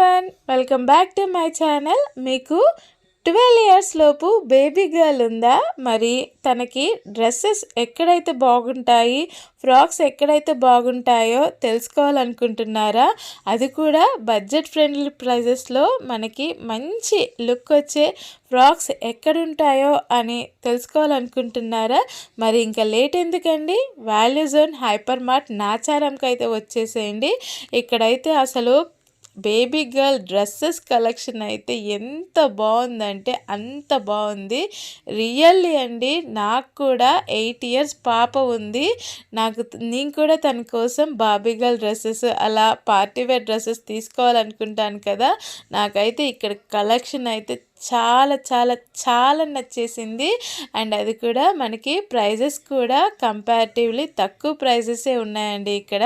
Everyone welcome back to my channel మీకు twelve years లోపు baby girl ఉందా? మరి తనకి డ్రెస్సెస్ ఎక్కడైతే బాగుంటాయి ఫ్రాక్స్ ఎక్కడైతే బాగుంటాయో తెలుసుకోవాలనుకుంటున్నారా? అది కూడా బడ్జెట్ ఫ్రెండ్లీ ప్రైజెస్లో మనకి మంచి లుక్ వచ్చే ఫ్రాక్స్ ఎక్కడుంటాయో అని తెలుసుకోవాలనుకుంటున్నారా? మరి ఇంకా లేట్ ఎందుకండి? వాల్యూ జోన్ హైపర్ మార్ట్ నాచారంకి అయితే వచ్చేసేయండి. ఇక్కడైతే అసలు బేబీ గర్ల్ డ్రెస్సెస్ కలెక్షన్ అయితే ఎంత బాగుందంటే అంత బాగుంది. రియల్లీ అండి నాకు కూడా ఎయిట్ ఇయర్స్ పాప ఉంది. నాకు నేను కూడా తన కోసం బాబీ గర్ల్ డ్రెస్సెస్ అలా పార్టీవేర్ డ్రెస్సెస్ తీసుకోవాలనుకుంటాను కదా. నాకైతే ఇక్కడ కలెక్షన్ అయితే చాలా చాలా చాలా నచ్చేసింది. అండ్ అది కూడా మనకి ప్రైజెస్ కూడా కంపారిటివ్లీ తక్కువ ప్రైజెసే ఉన్నాయండి ఇక్కడ.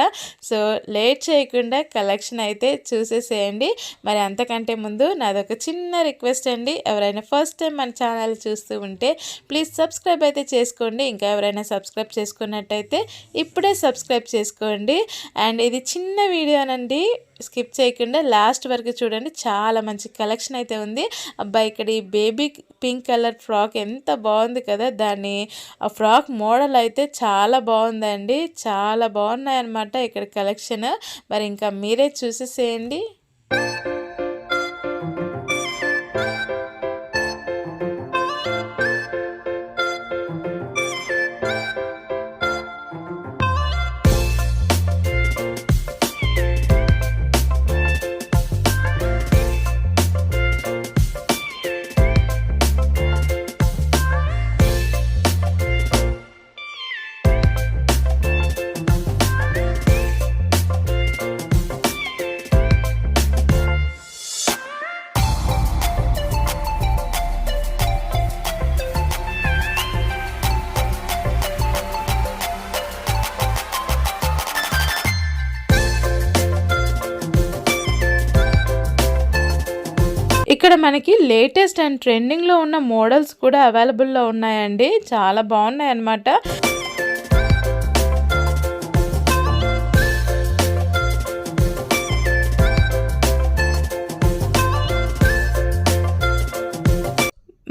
సో లేట్ చేయకుండా కలెక్షన్ అయితే చూసేసేయండి. మరి అంతకంటే ముందు నాదొక చిన్న రిక్వెస్ట్ అండి. ఎవరైనా ఫస్ట్ టైం మన ఛానల్ చూస్తూ ఉంటే ప్లీజ్ సబ్స్క్రైబ్ అయితే చేసుకోండి. ఇంకా ఎవరైనా సబ్స్క్రైబ్ చేసుకున్నట్టయితే ఇప్పుడే సబ్స్క్రైబ్ చేసుకోండి. అండ్ ఇది చిన్న వీడియోనండి. స్కిప్ చేయకుండా లాస్ట్ వరకు చూడండి. చాలా మంచి కలెక్షన్ అయితే ఉంది. అబ్బాయి ఇక్కడ ఈ బేబీ పింక్ కలర్ ఫ్రాక్ ఎంత బాగుంది కదా. దాన్ని ఆ ఫ్రాక్ మోడల్ అయితే చాలా బాగుందండి. చాలా బాగున్నాయి అన్నమాట ఇక్కడ కలెక్షన్. మరి ఇంకా మీరే చూసేసేయండి. ఇక్కడ మనకి లేటెస్ట్ అండ్ ట్రెండింగ్లో ఉన్న మోడల్స్ కూడా అవైలబుల్లో ఉన్నాయండి. చాలా బాగున్నాయి అన్నమాట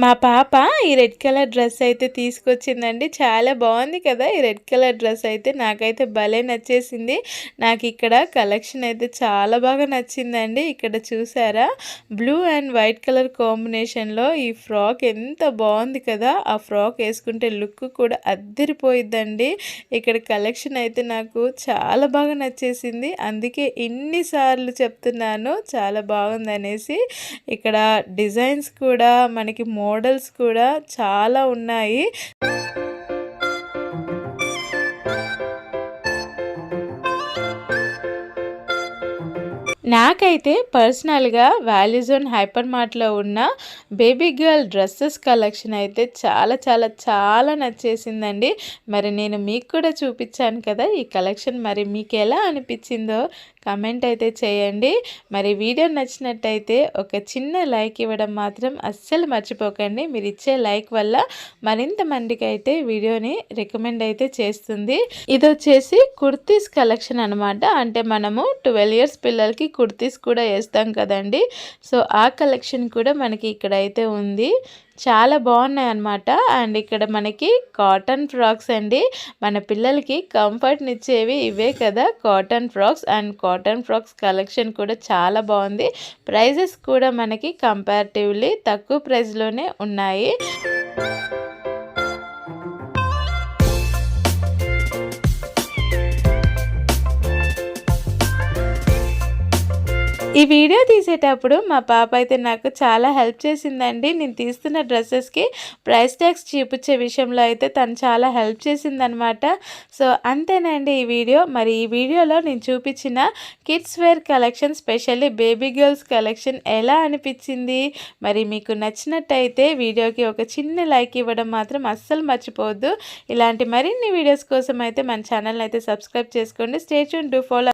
మా పాప ఈ రెడ్ కలర్ డ్రెస్ అయితే తీసుకొచ్చిందండి. చాలా బాగుంది కదా ఈ రెడ్ కలర్ డ్రెస్ అయితే. నాకైతే భలే నచ్చేసింది. నాకు ఇక్కడ కలెక్షన్ అయితే చాలా బాగా నచ్చిందండి. ఇక్కడ చూసారా? బ్లూ అండ్ వైట్ కలర్ కాంబినేషన్లో ఈ ఫ్రాక్ ఎంత బాగుంది కదా. ఆ ఫ్రాక్ వేసుకుంటే లుక్ కూడా అద్దరిపోయిద్దండి. ఇక్కడ కలెక్షన్ అయితే నాకు చాలా బాగా నచ్చేసింది. అందుకే ఇన్నిసార్లు చెప్తున్నాను. చాలా బాగుంది అనేసి ఇక్కడ డిజైన్స్ కూడా మనకి మోడ మోడల్స్ కూడా చాలా ఉన్నాయి. నాకైతే పర్సనల్గా వ్యాలీజోన్ హైపర్ మార్ట్లో ఉన్న బేబీ గర్ల్ డ్రెస్సెస్ కలెక్షన్ అయితే చాలా చాలా చాలా నచ్చేసిందండి. మరి నేను మీకు కూడా చూపించాను కదా ఈ కలెక్షన్ మరి మీకు ఎలా అనిపించిందో కమెంట్ అయితే చేయండి. మరి వీడియో నచ్చినట్టయితే ఒక చిన్న లైక్ ఇవ్వడం మాత్రం అస్సలు మర్చిపోకండి. మీరు ఇచ్చే లైక్ వల్ల మరింత మందికి అయితే వీడియోని రికమెండ్ అయితే చేస్తుంది. ఇది వచ్చేసి కుర్తీస్ కలెక్షన్ అనమాట అంటే మనము ట్వెల్వ్ ఇయర్స్ పిల్లలకి కుర్తీస్ కూడా వేస్తాం కదండి. సో ఆ కలెక్షన్ కూడా మనకి ఇక్కడ అయితే ఉంది. చాలా బాగున్నాయి అన్నమాట అండ్ ఇక్కడ మనకి కాటన్ ఫ్రాక్స్ అండి. మన పిల్లలకి కంఫర్ట్నిచ్చేవి ఇవే కదా cotton frocks. And cotton frocks collection కూడా చాలా బాగుంది. ప్రైజెస్ కూడా మనకి కంపారిటివ్లీ తక్కువ ప్రైస్లోనే ఉన్నాయి. ఈ వీడియో తీసేటప్పుడు మా పాప అయితే నాకు చాలా హెల్ప్ చేసిందండి. నేను తీస్తున్న డ్రెస్సెస్కి ప్రైస్ ట్యాక్స్ చూపించే విషయంలో అయితే తను చాలా హెల్ప్ చేసిందనమాట. సో అంతేనండి ఈ వీడియో. మరి ఈ వీడియోలో నేను చూపించిన kids wear collection specially baby girls collection ఎలా అనిపించింది? మరి మీకు నచ్చినట్టయితే వీడియోకి ఒక చిన్న లైక్ ఇవ్వడం మాత్రం అస్సలు మర్చిపోవద్దు. ఇలాంటి మరిన్ని వీడియోస్ కోసం అయితే మన ఛానల్ అయితే సబ్స్క్రైబ్ చేసుకోండి. Stay tune to follow